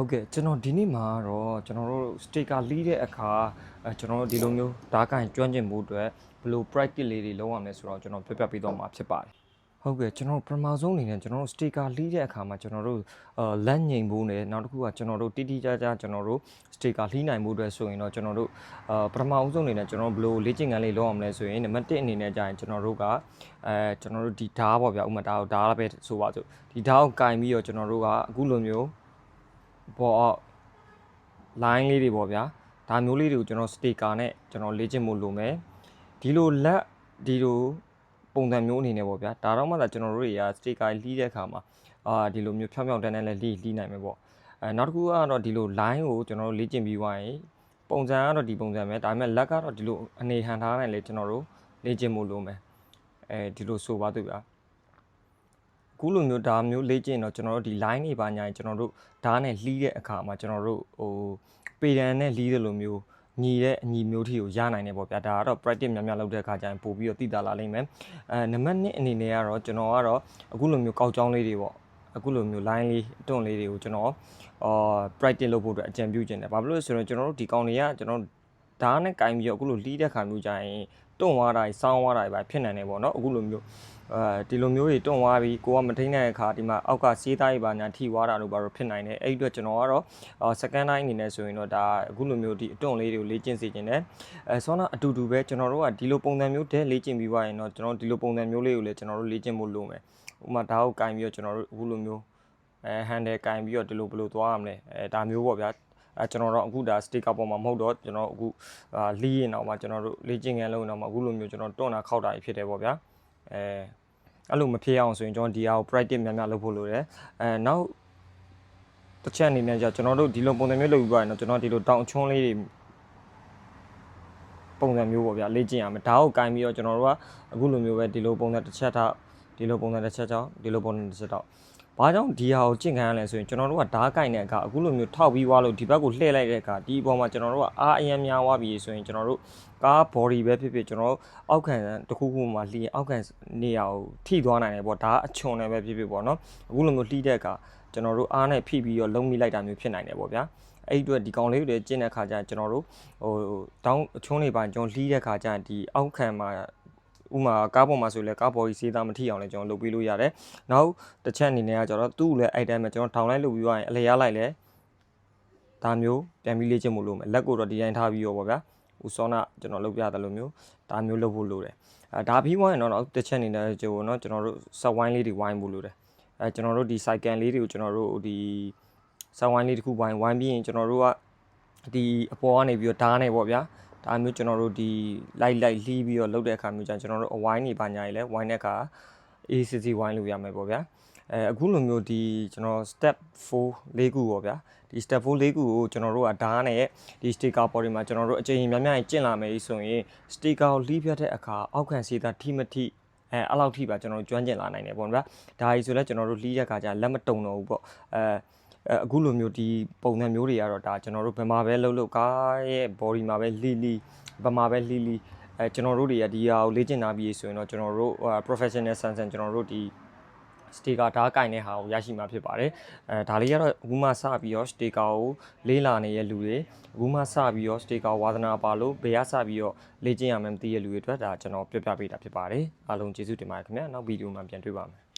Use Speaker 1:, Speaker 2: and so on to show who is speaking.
Speaker 1: ဟုတ်ကဲ့ကျွန်တော်ဒီနေ့မှာတော့ကျွန်တော်တို့ sticker လီးတဲ့အခါအဲကျွန်တော်တို့ဒီလိုမျိုးဓာတ်ကန်ကျွမ်းကျင်မှုအတွက်ဘယ်လို practice လေးတွေလုပ်ရမလဲဆိုတော့ကျွန်တော်ပြပြပေးတော့မှာဖြစ်ပါတယ်ဟုတ်ကဲ့ကျွန်တော်ပထမဆုံးအနေနဲ့ကျွန်တော်တို့ sticker လီးတဲ့အခါမှာကျွန်တော်တို့အာလက်ငိမ်ဖို့နဲ့နောက်တစ်ခုကကျွန်တော်တို့တိတိကျကျကျွန်တော်တို့ sticker လီးနိုင်မှုအတွက်ဆိုရင်တော့ကျွန်တော်တို့အာပထမဆုံးအနေနဲ့ကျွန်တော်တို့ဘယ်လိုလေ့ကျင့်ခန်းလေးလုပ်ရမလဲဆိုရင်နံပါတ်1အနေနဲ့ကြာရင်ကျွန်တော်တို့ကအဲကျွန်တော်တို့ဒီဓာတ်ပေါ့ဗျာဥပမာဓာတ်ကိုဓာတ်ပဲဆိုပါစို့ဒီဓာတ်ကိုကင်ပြီးတော့ကျွန်တော်တို့ကအခုလိုမျိုး ပေါ်အောက် line လေးတွေပေါ့ဗျာဒါမျိုးလေးတွေကိုကျွန်တော် sticker နဲ့ကျွန်တော်လေ့ကျင့်ဖို့လိုမယ်ဒီလိုလက်ဒီလိုပုံစံမျိုးအနေနဲ့ပေါ့ဗျာဒါတော့မှသာကျွန်တော်တို့တွေက sticker လီးတဲ့အခါမှာအာဒီလိုမျိုးဖြောင်းဖြောင်းတန်းတန်းလည်းလီးလီးနိုင်မယ်ပေါ့အဲနောက်တစ်ခုကတော့ဒီလို line ကိုကျွန်တော်တို့လေ့ကျင့်ပြီးသွားရင်ပုံစံကတော့ဒီပုံစံပဲဒါပေမဲ့လက်ကတော့ဒီလိုအနေဟန်ထားနိုင်လေကျွန်တော်တို့လေ့ကျင့်ဖို့လိုမယ်အဲဒီလိုဆိုပါသူဗျာအ ခုလိုမျိုးဒါမျိုးလေ့ကျင့်တော့ကျွန်တော်တို့ဒီ line တွေပါညာရင်ကျွန်တော်တို့ဓာတ်နဲ့လှီးတဲ့အခါမှာကျွန်တော်တို့ဟိုပေဒံနဲ့လှီးတယ်လို့မျိုးညီတဲ့အညီမျိုးထီကိုရနိုင်တယ်ပေါ့ဗျာဒါကတော့ practice များများလုပ်တဲ့အခါကျရင်ပို့ပြီးတော့သိတာလာလိမ့်မယ်အဲနံပါတ်1အနေနဲ့ကတော့ကျွန်တော်ကတော့အခုလိုမျိုးကောက်ကြောင်းလေးတွေပေါ့အခုလိုမျိုး line လေးအတွန့်လေးတွေကိုကျွန်တော်အာ practice လုပ်ဖို့အတွက်အကြံပြုခြင်းတယ်ဘာဖြစ်လို့လဲဆိုတော့ကျွန်တော်တို့ဒီကောင်တွေကကျွန်တော် ဓာတ်နဲ့ကင်ပြီးတော့အခုလိုလှီးတဲ့ခါမျိုးကြရင်တွန့်သွားတာကြီးစောင်းသွားတာကြီးပဲဖြစ်နိုင်တယ်ပေါ့နော်အခုလိုမျိုးအဲဒီလိုမျိုးတွေတွန့်သွားပြီးကိုကမထိန်တဲ့အခါဒီမှာအောက်ကစေးသားကြီးပါညာထိသွားတာလို့ပါတော့ဖြစ်နိုင်တယ်အဲ့ဒီအတွက်ကျွန်တော်ကတော့အော် second line အနေနဲ့ဆိုရင်တော့ဒါအခုလိုမျိုးဒီအတွန့်လေးတွေကိုလေ့ကျင့်စေခြင်းတယ်အဲဆောနာအတူတူပဲကျွန်တော်တို့ကဒီလိုပုံစံမျိုးတည်းလေ့ကျင့်ပြီးသွားရင်တော့ကျွန်တော်ဒီလိုပုံစံမျိုးလေးကိုလည်းကျွန်တော်တို့လေ့ကျင့်ဖို့လိုမယ်ဥပမာဒါကိုကင်ပြီးတော့ကျွန်တော်တို့အခုလိုမျိုးအဲ handle ကင်ပြီးတော့ဒီလိုဘယ်လိုသွားရမလဲအဲဒါမျိုးပေါ့ဗျာ အဲကျွန်တော်တော့အခုဒါ sticker ပေါ်မှာမဟုတ်တော့ကျွန်တော်အခုအာလီးရင်တော့မှကျွန်တော်တို့လေ့ကျင့်ခန်းလုံးတော့မှအခုလိုမျိုးကျွန်တော်တွန့်တာခောက်တာဖြစ်တယ်ပေါ့ဗျာအဲအဲ့လိုမဖြစ်အောင်ဆိုရင်ကျွန်တော်ဒီဟာကို practice များများလုပ်ဖို့လိုတယ်အဲနောက်တစ်ချက်အနေနဲ့じゃကျွန်တော်တို့ဒီလိုပုံစံမျိုးလုပ်ပြီးပါရင်တော့ကျွန်တော်ဒီလိုတောင်ချွန်းလေးတွေပုံစံမျိုးပေါ့ဗျာလေ့ကျင့်ရမယ်ဒါကိုကင်ပြီးတော့ကျွန်တော်တို့ကအခုလိုမျိုးပဲဒီလိုပုံစံတစ်ချက်ထောက်ဒီလိုပုံစံတစ်ချက်ထောက်ဒီလိုပုံစံတစ်ချက်ထောက် ဘာကြောင့်ဒီဟာကိုကျင့်ခံရလဲဆိုရင်ကျွန်တော်တို့ကဓာတ်ကင်တဲ့အခါအခုလိုမျိုးထောက်ပြီးွားလို့ဒီဘက်ကိုလှည့်လိုက်တဲ့အခါဒီအပေါ်မှာကျွန်တော်တို့ကအားအယံများွားပြီးဆိုရင်ကျွန်တော်တို့ကား body ပဲဖြစ်ဖြစ်ကျွန်တော်တို့အောက်ခံတစ်ခုခုမှာလှီးအောက်ခံနေရာကိုထိသွားနိုင်တယ်ပေါ့ဒါအချွန်လည်းပဲဖြစ်ဖြစ်ပေါ့နော်အခုလိုမျိုးလှီးတဲ့အခါကျွန်တော်တို့အားနဲ့ဖိပြီးတော့လုံးမိလိုက်တာမျိုးဖြစ်နိုင်တယ်ပေါ့ဗျာအဲ့ဒီအတွက်ဒီကောင်လေးတွေကျင့်တဲ့ခါကျရင်ကျွန်တော်တို့ဟိုတောင်းအချွန်းတွေပါကျွန်တော်လှီးတဲ့ခါကျရင်ဒီအောက်ခံမှာ ဥမာကားပေါ်မှာဆိုလဲကားပေါ်ကြီးစေးသားမထိအောင်လဲကျွန်တော်လုပ်ပေးလို့ရတယ်။နောက်တစ်ချက်အနေနဲ့ကကျတော့သူ့ကိုလည်းအဲ့တိုင်းမှာကျွန်တော်ထောင်လိုက်လုပ်ပြီးသွားရင်အလဲရလိုက်လဲဒါမျိုးပြန်ပြီးလေ့ကျင့်ဖို့လိုမယ်။လက်ကိုတော့ဒီတိုင်းထားပြီးရောပေါ့ဗျာ။ဦးစောနာကျွန်တော်လုပ်ပြတယ်လို့မျိုးဒါမျိုးလုပ်ဖို့လိုတယ်။အဲဒါပြီးသွားရင်တော့နောက်တစ်ချက်အနေနဲ့ကျို့နော်ကျွန်တော်တို့ဆက်ဝိုင်းလေးတွေဝိုင်းဖို့လိုတယ်။အဲကျွန်တော်တို့ဒီ cycle လေးတွေကိုကျွန်တော်တို့ဒီဆက်ဝိုင်းလေးတစ်ခုဝိုင်းဝိုင်းပြီးရင်ကျွန်တော်တို့ကဒီအပေါ်ကနေပြီးတော့ဓာတ်နေပေါ့ဗျာ။ ဒါမျိုးကျွန်တော်တို့ဒီလိုက်လိုက်လှီးပြီးတော့လုပ်တဲ့အခါမျိုးကျရင်ကျွန်တော်တို့အဝိုင်းနေပါညာကြီးလဲဝိုင်းတဲ့အခါ ACC ဝိုင်းလို့ရမယ်ပေါ့ဗျာအဲအခုလိုမျိုးဒီကျွန်တော် step 4လေးခုပေါ့ဗျာဒီ step 4လေးခုကိုကျွန်တော်တို့ကဓာတ်နဲ့ဒီ sticker ပေါ်ဒီမှာကျွန်တော်တို့အချိန်များများကျင့်လာမယ်ဆိုရင် sticker ကိုလှီးပြတဲ့အခါအောက်ခံစေးတာထိမထိအဲအဲ့လောက်ထိပါကျွန်တော်တို့ကျွမ်းကျင်လာနိုင်တယ်ပေါ့ဗျာဒါကြီးဆိုလဲကျွန်တော်တို့လှီးတဲ့အခါကျလက်မတုံတော့ဘူးပေါ့အဲ အဲအခုလိုမျိုးဒီပုံစံမျိုးတွေကတော့ဒါကျွန်တော်တို့ဘယ်မှာပဲလှုပ်လှုပ်ကားရဲ့ body မှာပဲလှီးလှီးဘယ်မှာပဲလှီးလှီးအဲကျွန်တော်တို့တွေကဒီဟာကိုလေ့ကျင့်တာပြီးဆိုရင်တော့ကျွန်တော်တို့ professional sense ကျွန်တော်တို့ဒီ sticker ဓာတ်ကင်တဲ့ဟာကိုရရှိမှာဖြစ်ပါတယ်အဲဒါလေးကတော့အခုမှစပြီးတော့ sticker ကိုလေးလာနေတဲ့လူတွေအခုမှစပြီးတော့ sticker ဝါသနာပါလို့ဘယ်ကစပြီးတော့လေ့ကျင့်ရမယ်မသိတဲ့လူတွေအတွက်ဒါကျွန်တော်ပြပြပေးတာဖြစ်ပါတယ်အားလုံးကျေးဇူးတင်ပါတယ်ခင်ဗျာနောက်ဗီဒီယိုမှာပြန်တွေ့ပါမယ်